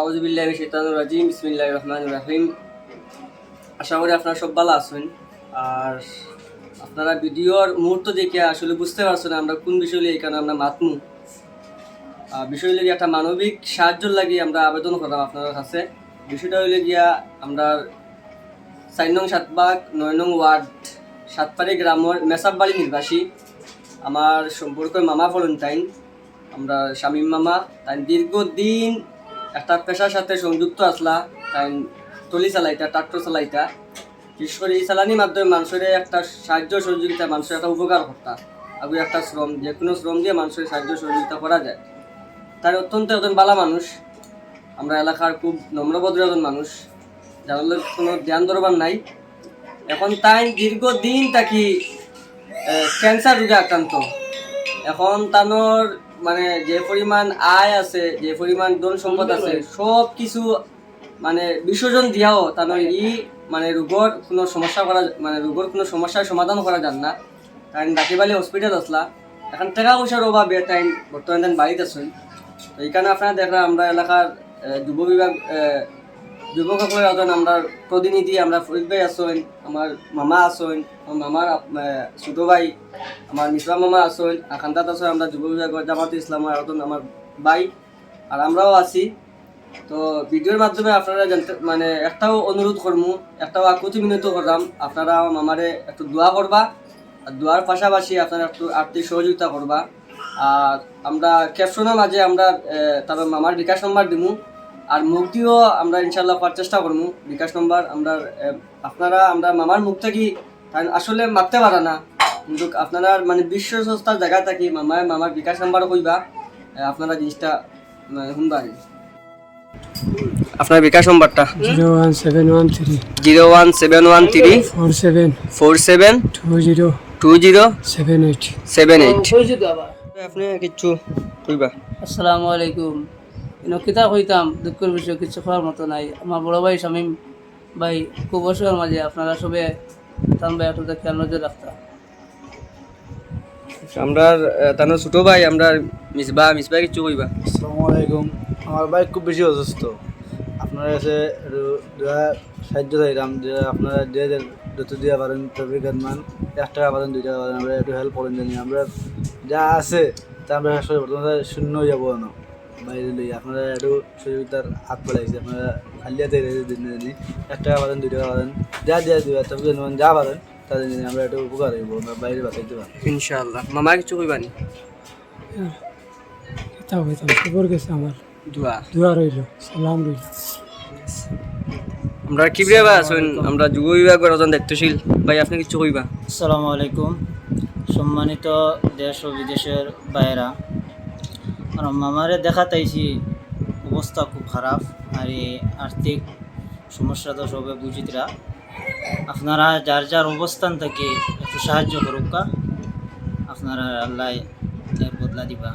আউজবিল্লাহ শৈতানুর রাজিম বিসমিল্লাহ রহমান রাহিম। আশা করি আপনারা সব ভালো আছেন। আর আপনারা ভিডিওর মুহূর্ত দেখে আসলে বুঝতে পারছেন আমরা কোন বিষয় নিয়ে এখানে আমরা মাতমু। বিষয় হলে গিয়ে একটা মানবিক সাহায্য লাগিয়ে আমরা আবেদন করলাম আপনাদের কাছে। বিষয়টা হইলে গিয়া আমরা চার নং সাতবাগ নয় নং ওয়ার্ড, সাতপাড়ি গ্রামের মেসাববাড়ি নির্বাসী। আমার সম্পর্ক মামা ভলেন্টাইন। আমরা স্বামী মামা। তাই দীর্ঘদিন একটা পেশার সাথে সংযুক্ত আসলা, তাই টলি চালাইতা, ট্রাক্টর চালাইতা। বিশেষ করে এই চালানির মাধ্যমে মানুষের একটা সাহায্য সহযোগিতা, মানুষের একটা উপকার করতা আগে একটা শ্রম যে কোনো শ্রম দিয়ে মানুষের সাহায্য সহযোগিতা করা যায়। তার অত্যন্ত একজন বালা মানুষ, আমরা এলাকার খুব নম্রভদ্র একজন মানুষ যার কোনো ধ্যান দরবার নাই। এখন তাই দীর্ঘদিন তাকি ক্যান্সার রোগে আক্রান্ত। এখন তানোর মানে যে পরিমাণ আয় আছে যে পরিমাণ ধন সম্পদ আছে সব কিছু মানে বিসর্জন দিয়াও তার ই মানে রোগর কোনো সমস্যা করা মানে রোগর কোনো সমস্যার সমাধান করা যান না। কারণ রাতিবালি হসপিটাল আসলা এখন টাকা পয়সার অভাবে তাই বর্তমানে বাড়িতে আছেন। তো এখানে আপনারা দেখলাম আমরা এলাকার যুব বিভাগ যুবক সকলের আমরা প্রতিনিধি, আমরা ফরিদ ভাই আসেন, আমার মামা আসেন, আমার মামার ছোট ভাই, আমার মিসবা মামা আসেন আখান্তাত আসেন, আমরা যুব বিভাগের জামাত ইসলামের একজন আমার ভাই, আর আমরাও আছি। তো ভিডিওর মাধ্যমে আপনারা জানতে মানে একটাও অনুরোধ করমু, একটাও আকুতি মিনত করলাম, আপনারা আমার মামারে একটু দোয়া করবা, আর দোয়ার পাশাপাশি আপনারা একটু আর্থিক সহযোগিতা করবা। আর আমরা ক্যাপশনের মাঝে আমরা তারপর মামার বিকাশ নম্বর দিমু। আর মুক্তিও আমরা ইনশাল্লাহ পাওয়ার চেষ্টা করব। বিকাশ নম্বর আমরা আপনারা আমরা মামার মুখ থেকে আসলে মারতে পারা না। কিন্তু আপনারা মানে বিশ্ব সংস্থার জায়গা থাকি মামায় মামার বিকাশ নাম্বারও কইবা আপনারা জিনিসটা শুনবা আর আপনার বিকাশ নম্বরটা? Zero one seven one three. Zero one seven one three. Four seven. Four seven. Two zero. Two zero. Seven eight. Seven eight. আপনি কিছু কইবা? আসসালামু আলাইকুম। ইনো কিতাব হইতাম দুঃখের বিষয় কিছু করার মতো নাই। আমার বড় ভাই শামীম ভাই খুব অসুখের মাঝে আপনারা সবে তান ভাই একটু খেয়াল নজর রাখতাম আমরা তানোর ছোট ভাই আমরা মিসবা মিসবা কিছু কইবা। আসসালামু আলাইকুম। আমার বাইক খুব বেশি অসুস্থ। আপনার কাছে সাহায্য চাইলাম যে আপনারা যে যত দিয়া পারেন ট্রাফিক মান। এক টাকা পারেন দুই টাকা পারেন আমরা একটু হেল্প করেন জানি। আমরা যা আছে তা আমরা বর্তমানে শূন্য যাব না বাইরে লই আপনারা একটু সহযোগিতার হাত বাড়াইছে আপনারা খালিয়াতে দিন জানি এক টাকা পারেন দুই টাকা পারেন যা দিয়া দিবা ট্রাফিক যা পারেন তাদের জন্য আমরা একটু উপকার হইব আমরা বাইরে বাঁচাইতে পারি ইনশাআল্লাহ। মামা কিছু কইবা নি হইতাম খবর গেছে আমার। দোয়া। দোয়া রইল সালাম রইল। আমরা কিবরে ভাই আছেন আমরা যুব বিভাগের একজন দায়িত্বশীল। ভাই আপনি কিছু কইবা? আসসালামু আলাইকুম। সম্মানিত দেশ ও বিদেশের বাইরা আর মামারে দেখা তাইছি অবস্থা খুব খারাপ, আর এই আর্থিক সমস্যা তো সবে বুঝিতরা। আপনারা যার যার অবস্থান থেকে একটু সাহায্য করুক আপনারা আল্লাহ বদলা দিবা।